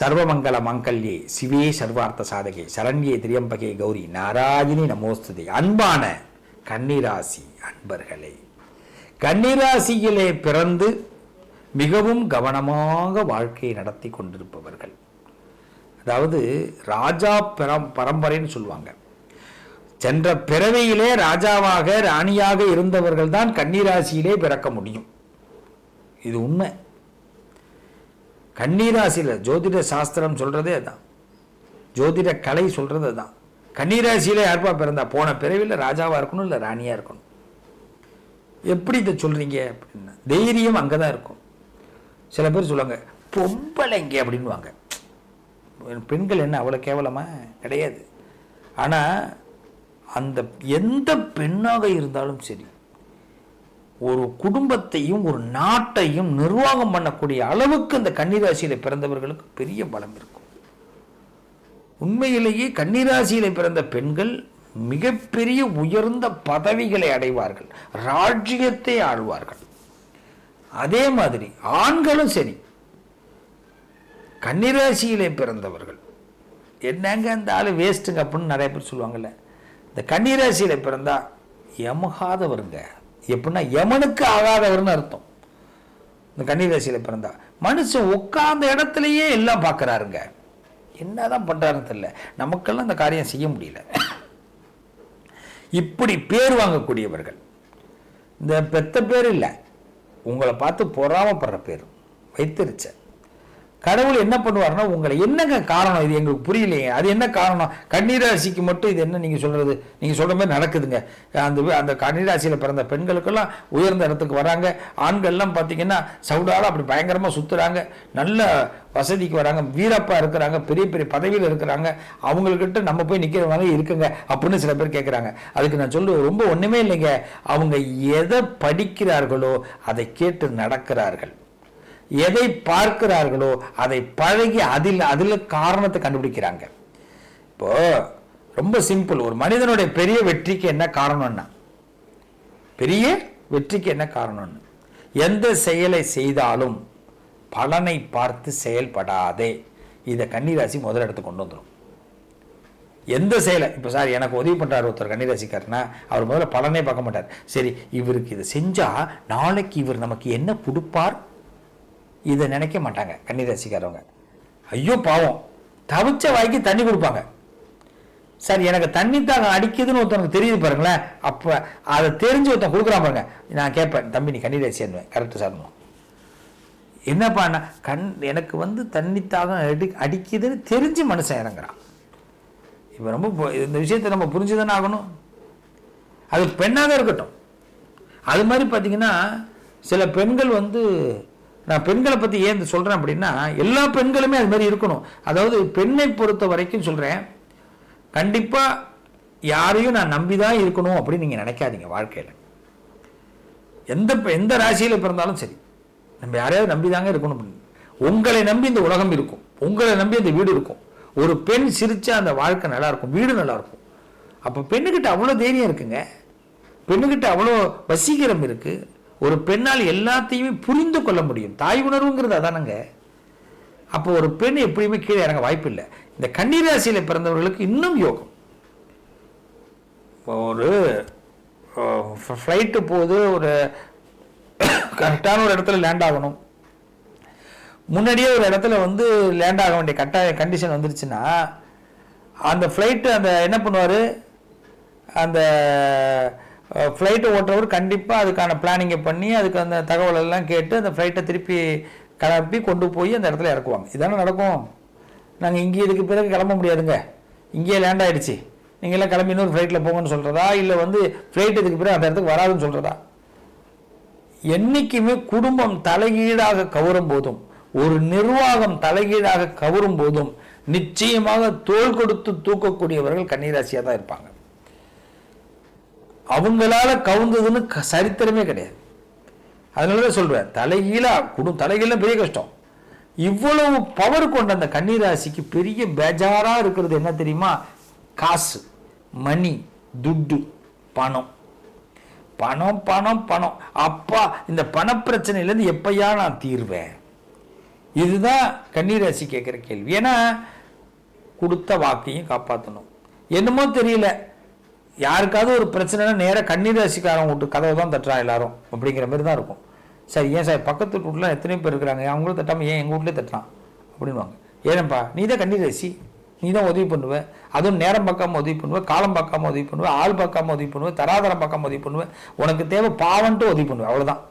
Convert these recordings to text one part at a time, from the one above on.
சர்வமங்கல மங்கல்யே சிவே சர்வார்த்த சாதகே சரண்யே திரியம்பகே கௌரி நாராயணி நமோஸ்துதே. அன்பான கன்னிராசி அன்பர்களே கன்னிராசியிலே பிறந்து மிகவும் கவனமாக வாழ்க்கையை நடத்தி கொண்டிருப்பவர்கள். அதாவது ராஜா பரம் பரம்பரைன்னு சொல்லுவாங்க. சென்ற பிறவியிலே ராஜாவாக ராணியாக இருந்தவர்கள் தான் கன்னிராசியிலே பிறக்க முடியும். இது உண்மை. கன்னிராசியில் ஜோதிட சாஸ்திரம் சொல்கிறதே அதுதான் ஜோதிட கலை சொல்கிறதே தான் கண்ணீராசியில் யாருப்பா பிறந்தா? போன பிறவியில் ராஜாவாக இருக்கணும் இல்லை ராணியாக இருக்கணும்? எப்படி இதை சொல்கிறீங்க அப்படின்னா. தைரியம் அங்கே தான் இருக்கும். சில பேர் சொல்லுவாங்க பொம்பளைங்க அப்படின்வாங்க பெண்கள் என்ன அவ்வளோ கேவலமாக கிடையாது. ஆனால் அந்த எந்த பெண்ணாக இருந்தாலும் சரி ஒரு குடும்பத்தையும் ஒரு நாட்டையும் நிர்வாகம் பண்ணக்கூடிய அளவுக்கு இந்த கன்னிராசியில பிறந்தவர்களுக்கு பெரிய பலம் இருக்கும். உண்மையிலேயே கன்னிராசியில பிறந்த பெண்கள் மிகப்பெரிய உயர்ந்த பதவிகளை அடைவார்கள். ராஜ்யத்தை ஆழ்வார்கள் அதே மாதிரி ஆண்களும் சரி கன்னிராசியிலே பிறந்தவர்கள். என்னங்க இந்த ஆள் வேஸ்ட்டுங்க அப்படின்னு நிறைய பேர் சொல்லுவாங்கல்ல. இந்த கன்னிராசியில பிறந்தா எமகாதவருங்க எப்படின்னா யமனுக்கு ஆகாதவர்னு அர்த்தம். இந்த கன்னிராசியில் பிறந்தா. மனுஷன் உட்கார்ந்த இடத்துலையே எல்லாம் பார்க்கறாருங்க. என்னதான் பண்ணுறாருன்னு தெரியல. நமக்கெல்லாம் இந்த காரியம் செய்ய முடியல. இப்படி பேர் வாங்கக்கூடியவர்கள். இந்த பெத்த பேர் இல்லை. உங்களை பார்த்து பொறாமப்படுற பேர். வைத்திருச்சேன் கடவுள் என்ன பண்ணுவார்னா உங்களை என்னங்க காரணம்? இது எங்களுக்கு புரியலையே. அது என்ன காரணம்? கன்னிராசிக்கு மட்டும் இது என்ன நீங்கள் சொல்கிறது நீங்கள் சொல்கிற மாதிரி நடக்குதுங்க. அந்த அந்த கன்னிராசியில் பிறந்த பெண்களுக்கெல்லாம் உயர்ந்த இடத்துக்கு வராங்க. ஆண்கள்லாம் பார்த்தீங்கன்னா சவுடால் அப்படி பயங்கரமாக சுற்றுறாங்க நல்ல வசதிக்கு வராங்க. வீரப்பா இருக்கிறாங்க. பெரிய பெரிய பதவியில் இருக்கிறாங்க. அவங்கக்கிட்ட நம்ம போய் நிற்கிறவங்க இருக்குங்க அப்படின்னு சில பேர் கேட்குறாங்க அதுக்கு நான் சொல்லுவேன் ரொம்ப ஒன்றுமே இல்லைங்க. அவங்க எதை படிக்கிறார்களோ அதை கேட்டு நடக்கிறார்கள். எதை பார்க்கிறார்களோ அதை பழகி அதில் அதில் காரணத்தை கண்டுபிடிக்கிறாங்க. இப்போ ரொம்ப சிம்பிள் ஒரு மனிதனுடைய பெரிய வெற்றிக்கு என்ன காரணம்னா? பெரிய வெற்றிக்கு என்ன காரணம்னு? எந்த செயலை செய்தாலும் பலனை பார்த்து செயல்படாதே. இதை கன்னிராசி முதல் இடத்துக்கு கொண்டு வந்துடும் எந்த செயலை இப்போ சார் எனக்கு உதவி பண்ணுறாரு ஒருத்தர் கன்னிராசிக்காரனா அவர் முதல்ல பலனே பார்க்க மாட்டார். சரி இவருக்கு இதை செஞ்சால் நாளைக்கு இவர் நமக்கு என்ன கொடுப்பார்? இதை நினைக்க மாட்டாங்க கன்னிராசிக்காரவங்க. ஐயோ பாவம். தவிச்ச வாய்க்கு தண்ணி கொடுப்பாங்க. சார் எனக்கு தண்ணி தாங்க அடிக்குதுன்னு ஒருத்தனுக்கு தெரியுது பாருங்களேன். அப்போ அதை தெரிஞ்சு ஒருத்தன் கொடுக்குறான் பாருங்க. நான் கேட்பேன் தம்பி நீ கன்னிராசி என்னவேன் கரெக்டு சார் என்னப்பா நான் கண் எனக்கு வந்து தண்ணி தாகம் அடி அடிக்குதுன்னு தெரிஞ்சு மனுஷன் இறங்குறான். இப்போ ரொம்ப இந்த விஷயத்தை நம்ம புரிஞ்சுதானே ஆகணும். அது பெண்ணாக இருக்கட்டும். அது மாதிரி பார்த்தீங்கன்னா சில பெண்கள் வந்து நான் பெண்களை பற்றி ஏன் இது சொல்கிறேன் அப்படின்னா எல்லா பெண்களுமே அது மாதிரி இருக்கணும். அதாவது பெண்ணை பொறுத்த வரைக்கும் சொல்கிறேன் கண்டிப்பாக யாரையும் நான் நம்பி தான் இருக்கணும் அப்படின்னு நீங்கள் நினைக்காதீங்க வாழ்க்கையில். எந்த எந்த ராசியில் பிறந்தாலும் சரி நம்ம யாரையாவது நம்பி தாங்க இருக்கணும் அப்படின்னு. உங்களை நம்பி இந்த உலகம் இருக்கும். உங்களை நம்பி இந்த வீடு இருக்கும். ஒரு பெண் சிரிச்சா அந்த வாழ்க்கை நல்லா இருக்கும் வீடு நல்லா இருக்கும். அப்போ பெண்ணுக்கிட்ட அவ்வளோ தைரியம் இருக்குங்க. பெண்ணுக்கிட்ட அவ்வளோ வசீகரம் இருக்குது ஒரு பெண்ணால் எல்லாத்தையுமே புரிந்து கொள்ள முடியும். தாய் உணர்வுங்கிறது அதானங்க. அப்போ ஒரு பெண் எப்படியுமே கீழே இறங்க வாய்ப்பு இல்லை இந்த கன்னிராசியில் பிறந்தவர்களுக்கு இன்னும் யோகம். ஒரு ஃப்ளைட்டு போகுது ஒரு கரெக்டான ஒரு இடத்துல லேண்ட் ஆகணும். முன்னாடியே ஒரு இடத்துல வந்து லேண்ட் ஆக வேண்டிய கட்டாய கண்டிஷன் வந்துருச்சுன்னா அந்த ஃப்ளைட்டு அந்த என்ன பண்ணுவார்? அந்த ஃப்ளைட்டை ஓட்டுறவர் கண்டிப்பாக அதுக்கான பிளானிங்கை பண்ணி அதுக்கு அந்த தகவல் எல்லாம் கேட்டு அந்த ஃப்ளைட்டை திருப்பி கிளப்பி கொண்டு போய் அந்த இடத்துல இறக்குவாங்க. இதானே நடக்கும். நாங்கள் இங்கே இதுக்கு பிறகு கிளம்ப முடியாதுங்க. இங்கேயே லேண்ட் ஆகிடுச்சி நீங்கள்லாம் கிளம்பி இன்னொரு ஃப்ளைட்டில் போங்கன்னு சொல்கிறதா இல்லை வந்து ஃப்ளைட் இதுக்கு பிறகு அந்த இடத்துக்கு வராதுன்னு சொல்கிறதா என்றைக்குமே குடும்பம் தலைகீழாக கவரும் போதும். ஒரு நிர்வாகம் தலைகீழாக கவரும் போதும். நிச்சயமாக தோல் கொடுத்து தூக்கக்கூடியவர்கள் கன்னிராசியாக தான் இருப்பாங்க. அவங்களால கவுந்ததுன்னு க- சரித்திரமே கிடையாது. அதனால தான் சொல்றேன் தலைகீழா குடும் தலைகீழ பெரிய கஷ்டம். இவ்வளவு பவர் கொண்ட அந்த கன்னிராசிக்கு பெரிய பேஜாரா இருக்கிறது என்ன தெரியுமா? காசு மணி துட்டு பணம். பணம் பணம் பணம். அப்பா இந்த பணப்பிரச்சனையிலேருந்து எப்பயா நான் தீர்வேன்? இதுதான் கன்னிராசி கேட்குற கேள்வி. ஏன்னா கொடுத்த வாக்கையும் காப்பாற்றணும் என்னமோ தெரியல. யாருக்காவது ஒரு பிரச்சனைனா நேராக கண்ணீர் கன்னிராசிக்காரன் விட்டு கதவை தான் தட்டுறான் எல்லாரும். அப்படிங்கிற மாதிரி தான் இருக்கும். சரி ஏன் சார்? பக்கத்து வீட்டில் எத்தனை பேர் இருக்கிறாங்க? அவங்களும் தட்டாமல் ஏன் எங்கள் வீட்லேயே தட்டலாம் அப்படின்வாங்க ஏனப்பா நீ தான் கன்னிராசி. நீ தான் உதவி பண்ணுவேன் அதுவும் நேரம் பார்க்காம உதவி பண்ணுவேன் காலம் பார்க்காம உதவி பண்ணுவேன் ஆள் பார்க்காம உதவி பண்ணுவேன் தராதரம் பார்க்காம உதவி பண்ணுவேன் உனக்கு தேவை பாவன்ட்டு உதவி பண்ணுவேன் அவ்வளோதான்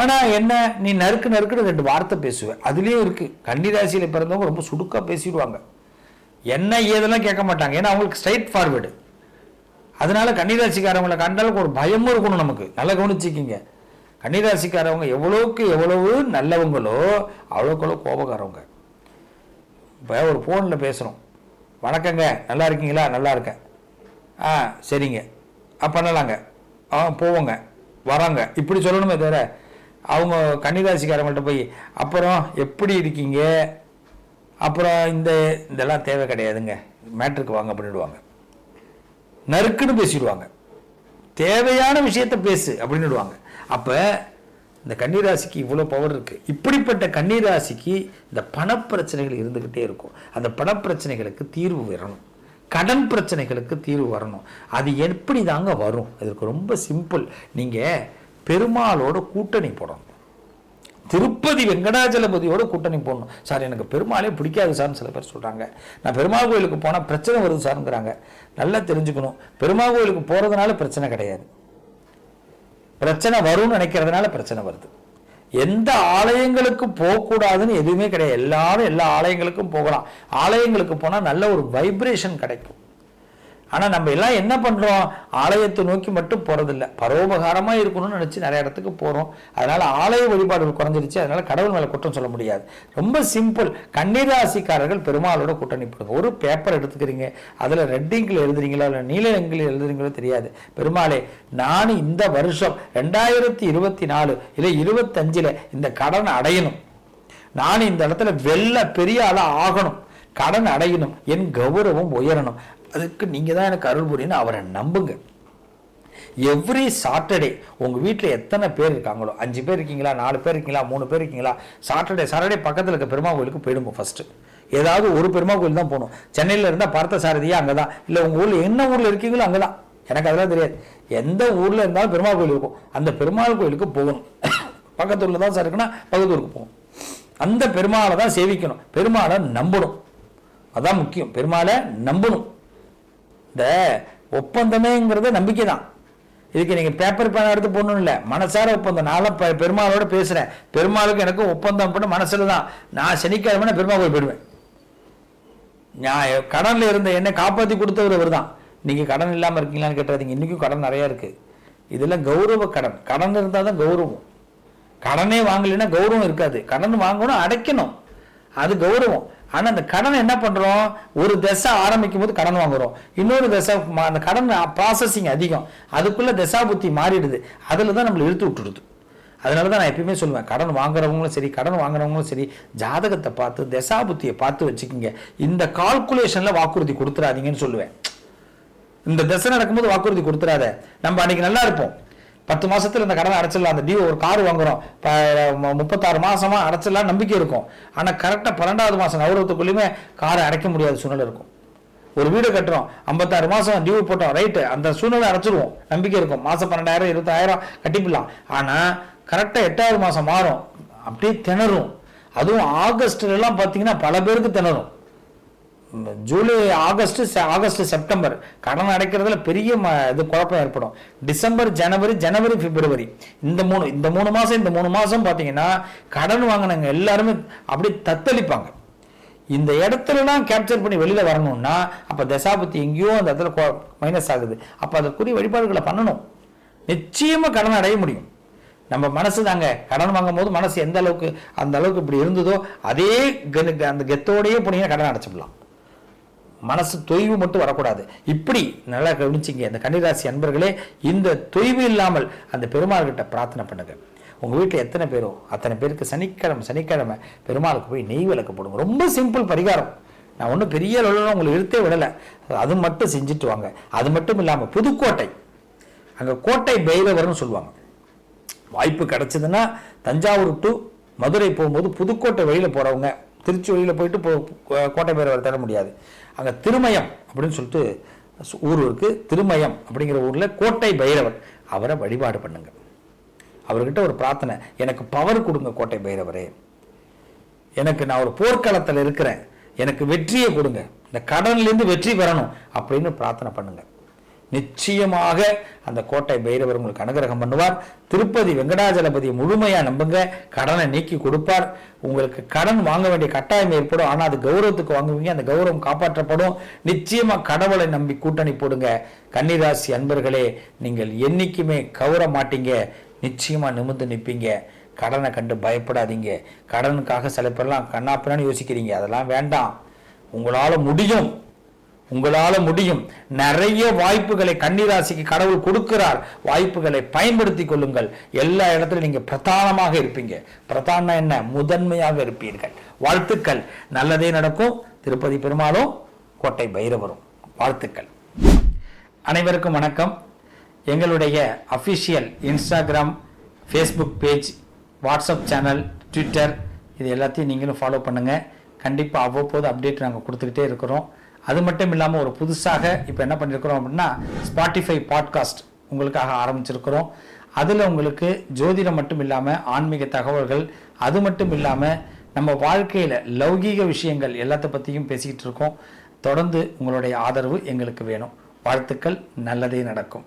ஆனால் என்ன நீ நறுக்கு நறுக்குன்னு ரெண்டு வார்த்தை பேசுவ. அதுலேயும் இருக்குது கன்னிராசியில் பிறந்தவங்க ரொம்ப சுடுக்காக பேசிடுவாங்க. என்ன ஏதெல்லாம் கேட்க மாட்டாங்க. ஏன்னா அவங்களுக்கு ஸ்ட்ரைட் ஃபார்வேர்டு அதனால கன்னிராசிக்காரவங்களை கண்டாலும் ஒரு பயமும் இருக்கணும் நமக்கு. நல்லா கவனிச்சிக்கிங்க. கன்னிராசிக்காரவங்க எவ்வளோக்கு எவ்வளவு நல்லவங்களோ அவ்வளோக்கு அவ்வளோ கோபக்காரவங்க. இப்போ ஒரு ஃபோனில் பேசுகிறோம் வணக்கங்க. நல்லா இருக்கீங்களா? நல்லா இருக்கேன். ஆ சரிங்க. ஆ பண்ணலாங்க ஆ போவோங்க. வராங்க. இப்படி சொல்லணுமே தவிர அவங்க கன்னிராசிக்காரவங்கள்ட்ட போய் அப்புறம் எப்படி இருக்கீங்க? அப்புறம் இந்த இதெல்லாம் தேவை கிடையாதுங்க. மேட்ருக்கு வாங்க அப்படின்டுவாங்க நறுக்குன்னு பேசிடுவாங்க. தேவையான விஷயத்த பேசு அப்படின்னுடுவாங்க. அப்போ இந்த கன்னிராசிக்கு இவ்வளோ பவர் இருக்குது இப்படிப்பட்ட கன்னிராசிக்கு இந்த பணப்பிரச்சனைகள் இருந்துக்கிட்டே இருக்கும். அந்த பணப்பிரச்சனைகளுக்கு தீர்வு வரணும். கடன் பிரச்சனைகளுக்கு தீர்வு வரணும். அது எப்படி தாங்க வரும்? அதுக்கு ரொம்ப சிம்பிள் நீங்கள் பெருமாளோட கூட்டணி போடணும். திருப்பதி வெங்கடாஜலபதியோட கூட்டணி போடணும். சார் எனக்கு பெருமாளே பிடிக்காது சார்னு சில பேர் சொல்கிறாங்க நான் பெருமாள் கோயிலுக்கு போனால் பிரச்சனை வருது சார்ங்கிறாங்க. நல்லா தெரிஞ்சுக்கணும். பெருமாள் கோயிலுக்கு போகிறதுனால பிரச்சனை கிடையாது. பிரச்சனை வரும்னு நினைக்கிறதுனால பிரச்சனை வருது. எந்த ஆலயங்களுக்கு போகக்கூடாதுன்னு எதுவுமே கிடையாது. எல்லாரும் எல்லா ஆலயங்களுக்கும் போகலாம். ஆலயங்களுக்கு போனால் நல்ல ஒரு வைப்ரேஷன் கிடைக்கும். ஆனால் நம்ம எல்லாம் என்ன பண்ணுறோம் ஆலயத்தை நோக்கி மட்டும் போகிறதில்ல பரோபகாரமாக இருக்கணும்னு நினச்சி நிறைய இடத்துக்கு போகிறோம் அதனால் ஆலய வழிபாடுகள் குறைஞ்சிருச்சு. அதனால் கடவுள் மேலே குற்றம் சொல்ல முடியாது. ரொம்ப சிம்பிள். கன்னிராசிக்காரர்கள் பெருமாளோட கூட்டணி போடுங்க ஒரு பேப்பர் எடுத்துக்கிறீங்க. அதில் ரெட்டிங்கில் எழுதுறீங்களா? இல்லை நீல எங்கில் எழுதுறீங்களோ தெரியாது. பெருமாளே நான் இந்த வருஷம் ரெண்டாயிரத்தி இருபத்தி நாலு இல்லை இருபத்தஞ்சில் இந்த கடன் அடையணும். நான் இந்த இடத்துல வெள்ள பெரிய ஆளாக ஆகணும். கடன் அடையணும். என் கௌரவம் உயரணும். அதுக்கு நீங்கள் தான் எனக்கு அருள் புரியணும் அவரை நம்புங்க. எவ்ரி சாட்டர்டே உங்கள் வீட்டில் எத்தனை பேர் இருக்காங்களோ அஞ்சு பேர் இருக்கீங்களா நாலு பேர் இருக்கீங்களா மூணு பேர் இருக்கீங்களா சாட்டர்டே சாட்டர்டே பக்கத்தில் இருக்க பெருமா கோயிலுக்கு போயிடுங்க ஃபஸ்ட்டு ஏதாவது ஒரு பெருமா கோயில் தான் போகணும். சென்னையில் இருந்தால் பார்த்த சாரதியா அங்கே தான் இல்லை உங்கள் ஊரில் என்ன ஊரில் இருக்கீங்களோ அங்கே தான் எனக்கு அதெல்லாம் தெரியாது. எந்த ஊரில் இருந்தாலும் பெருமாள் கோயில் இருக்கும். அந்த பெருமாள் கோயிலுக்கு போகணும். பக்கத்து ஊரில் தான் சார் இருக்குன்னா பக்கத்து ஊருக்கு போகணும். அந்த பெருமாளை தான் சேவிக்கணும். பெருமாளை நம்பணும். அதான் முக்கியம். பெருமாளை நம்பணும். இந்த ஒப்பந்தமேங்கிறது நம்பிக்கை தான் இதுக்கு நீங்கள் பேப்பர் பேனா எடுத்து போடணும் இல்லை. மனசார ஒப்பந்தம். நான் பெ பெருமாளோட பேசுகிறேன் பெருமாளுக்கு எனக்கும் ஒப்பந்தம் பண்ண மனசில் தான். நான் சனிக்கிழமை பெருமாள் கோயில் போயிடுவேன். நான் கடனில் இருந்த என்னை காப்பாற்றி கொடுத்தவர் அவர் தான் நீங்கள் கடன் இல்லாமல் இருக்கீங்களான்னு கேட்டாதீங்க. இன்றைக்கும் கடன் நிறையா இருக்குது இதெல்லாம் கௌரவ கடன். கடன் இருந்தால் தான் கௌரவம். கடனே வாங்கலைன்னா கௌரவம் இருக்காது. கடன் வாங்கணும் அடைக்கணும். அது கௌரவம். ஆனால் அந்த கடனை என்ன பண்ணுறோம் ஒரு தசை ஆரம்பிக்கும் போது கடன் வாங்குறோம். இன்னொரு தசை அந்த கடன் ப்ராசஸிங் அதிகம். அதுக்குள்ளே தசா புத்தி மாறிடுது. அதில் தான் நம்மளை இழுத்து விட்டுடுது. அதனால தான் நான் எப்பயுமே சொல்லுவேன் கடன் வாங்குறவங்களும் சரி கடன் வாங்குறவங்களும் சரி ஜாதகத்தை பார்த்து தசா புத்தியை பார்த்து வச்சுக்கிங்க. இந்த கால்குலேஷனில் வாக்குறுதி கொடுத்துறாதீங்கன்னு சொல்லுவேன். இந்த தசை நடக்கும்போது வாக்குறுதி கொடுத்துடாத நம்ம அன்னைக்கு நல்லா இருப்போம். பத்து மாசத்துல இந்த கடனை அடைச்சிடலாம். அந்த டியூ ஒரு கார் வாங்குறோம். முப்பத்தாறு மாசமா அடைச்சிடலாம் நம்பிக்கை இருக்கும். ஆனா கரெக்டா பன்னெண்டாவது மாசம் நவரத்துக்குள்ளேயுமே காரை அடைக்க முடியாத சூழ்நிலை இருக்கும். ஒரு வீடு கட்டுறோம். ஐம்பத்தாறு மாசம் டியூ போட்டோம். ரைட்டு அந்த சூழ்நிலை அடைச்சிருவோம். நம்பிக்கை இருக்கும். மாசம் பன்னெண்டாயிரம் இருபத்தாயிரம் கட்டிப்பிடலாம். ஆனா கரெக்டா எட்டாவது மாசம் மாறும். அப்படியே திணறும். அதுவும் ஆகஸ்ட்ல எல்லாம் பார்த்தீங்கன்னா பல பேருக்கு திணறும். July August August September. கடன் அடைக்கிறதுல பெரிய ம- இது குழப்பம் ஏற்படும். டிசம்பர் ஜனவரி ஜனவரி பிப்ரவரி. இந்த மூணு இந்த மூணு மாசம் இந்த மூணு மாசம் பார்த்தீங்கன்னா கடன் வாங்கினவங்க எல்லாருமே அப்படியே தத்தளிப்பாங்க. இந்த இடத்துலலாம் கேப்சர் பண்ணி வெளியில வரணும்னா அப்ப தசாபத்தி எங்கேயோ அந்த இடத்துல மைனஸ் ஆகுது. அப்ப அதற்குரிய வழிபாடுகளை பண்ணணும். நிச்சயமா கடன் அடைய முடியும். நம்ம மனசு தாங்க. கடன் வாங்கும் போது மனசு எந்த அளவுக்கு அந்த அளவுக்கு இப்படி இருந்ததோ அதே கெ- அந்த கெத்தோடையே போனீங்கன்னா கடன் அடைச்சிடலாம். மனசு தொய்வு மட்டும் வரக்கூடாது. இப்படி நல்லா கவனிச்சிங்க. இந்த கன்னிராசி அன்பர்களே இந்த தொய்வு இல்லாமல் அந்த பெருமாள் கிட்ட பிரார்த்தனை பண்ணுங்க. உங்கள் வீட்டில் எத்தனை பேரோ அத்தனை பேருக்கு சனிக்கிழமை சனிக்கிழமை பெருமாளுக்கு போய் நெய் விளக்கு போடுங்க. ரொம்ப சிம்பிள் பரிகாரம். நான் ஒன்றும் பெரிய அளவில் உங்களை இழுத்தே விடலை. அது மட்டும் செஞ்சுட்டு வாங்க. அது மட்டும் இல்லாமல் புதுக்கோட்டை. அங்கே கோட்டை பைரவர்னு சொல்லுவாங்க. வாய்ப்பு கிடச்சிதுன்னா தஞ்சாவூர் டு மதுரை போகும்போது புதுக்கோட்டை வழியில் போகிறவங்க திருச்சி வழியில் போயிட்டு போ கோட்டை பைரவர் தேட முடியாது. அங்கே திருமயம் அப்படின்னு சொல்லிட்டு ஊர் இருக்குது திருமயம் அப்படிங்கிற ஊரில் கோட்டை பைரவர். அவரை வழிபாடு பண்ணுங்க. அவர்கிட்ட ஒரு பிரார்த்தனை. எனக்கு பவர் கொடுங்க கோட்டை பைரவரே. எனக்கு நான் ஒரு போர்க்களத்தில் இருக்கிறேன். எனக்கு வெற்றியை கொடுங்க. இந்த கடன்லேருந்து வெற்றி பெறணும் அப்படின்னு பிரார்த்தனை பண்ணுங்கள் நிச்சயமாக அந்த கோட்டை பைரவர் உங்களுக்கு அனுகிரகம் பண்ணுவார். திருப்பதி வெங்கடாஜலபதி முழுமையாக நம்புங்க. கடனை நீக்கி கொடுப்பார். உங்களுக்கு கடன் வாங்க வேண்டிய கட்டாயம் ஏற்படும். ஆனால் அது கௌரவத்துக்கு வாங்குவீங்க. அந்த கௌரவம் காப்பாற்றப்படும். நிச்சயமாக கடவுளை நம்பி கூட்டணி போடுங்க. கன்னிராசி அன்பர்களே நீங்கள் என்றைக்குமே கௌர மாட்டீங்க. நிச்சயமாக நிமிர்ந்து நிற்பீங்க. கடனை கண்டு பயப்படாதீங்க. கடனுக்காக சில பேர்லாம் கண்ணாப்பினான்னு யோசிக்கிறீங்க. அதெல்லாம் வேண்டாம். உங்களால் முடியும். உங்களால முடியும். நிறைய வாய்ப்புகளை கன்னிராசிக்கு கடவுள் கொடுக்கிறார். வாய்ப்புகளை பயன்படுத்தி கொள்ளுங்கள். எல்லா இடத்துலையும் நீங்க பிரதானமாக இருப்பீங்க. பிரதானம் என்ன? முதன்மையாக இருப்பீர்கள். வாழ்த்துக்கள். நல்லதே நடக்கும். திருப்பதி பெருமாளும் கோட்டை பைரவரும். வாழ்த்துக்கள். அனைவருக்கும் வணக்கம். எங்களுடைய official Instagram Facebook page WhatsApp channel Twitter இது எல்லாத்தையும் நீங்களும் ஃபாலோ பண்ணுங்கள் கண்டிப்பாக அவ்வப்போது அப்டேட் நாங்கள் கொடுத்துக்கிட்டே இருக்கிறோம். அது மட்டும் இல்லாமல் ஒரு புதுசாக இப்போ என்ன பண்ணியிருக்கிறோம் அப்படின்னா ஸ்பாட்டிஃபை பாட்காஸ்ட் உங்களுக்காக ஆரம்பிச்சிருக்கிறோம். அதில் உங்களுக்கு ஜோதிடம் மட்டும் இல்லாமல் ஆன்மீக தகவல்கள் அது மட்டும் இல்லாமல் நம்ம வாழ்க்கையில் லௌகீக விஷயங்கள் எல்லாத்த பற்றியும் பேசிக்கிட்டு இருக்கோம். தொடர்ந்து உங்களுடைய ஆதரவு எங்களுக்கு வேணும். வாழ்த்துக்கள் நல்லதே நடக்கும்.